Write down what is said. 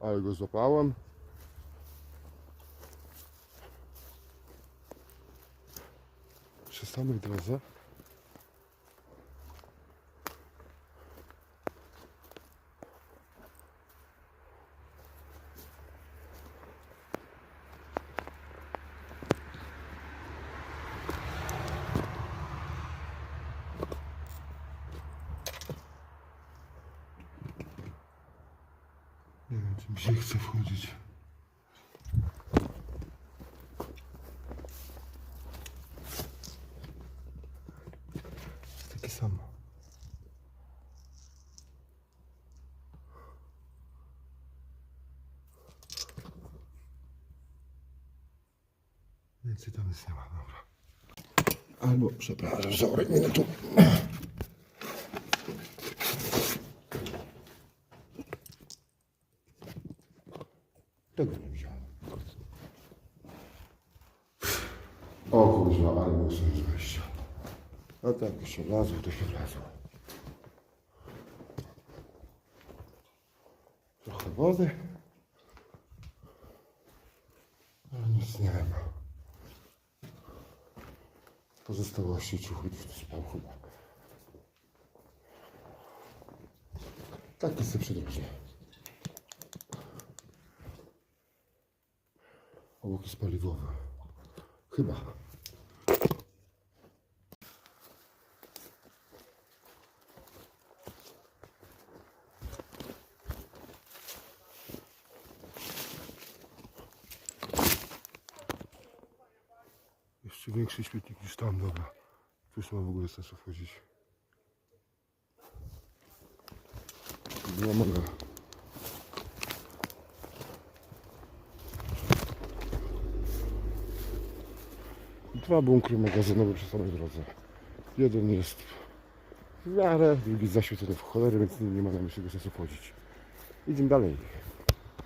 Ale go złapałem. Przy samej drodze. Nie wiem, czy mi się chce wchodzić. Jest takie samo. Więcej tam nic nie ma, dobra. Albo, przepraszam, sorry, minutu. Tego nie wziąłem. O kurwa, ale muszę zejść. A tak się wlazło, to się wlazło. Trochę wody. Ale nic nie ma. Pozostałości ciuchy gdzieś tu spał chyba. Tak jest to Obok jest paliwowy. Chyba. Jeszcze większy śmietnik niż tam, dobra. Tu już ma w ogóle sensu wchodzić. Nie mogę. Dwa bunkry magazynowe przy samej drodze. Jeden jest w miarę, drugi zaświecony w cholery, więc nie ma nam jeszcze sensu wchodzić. Idziemy dalej.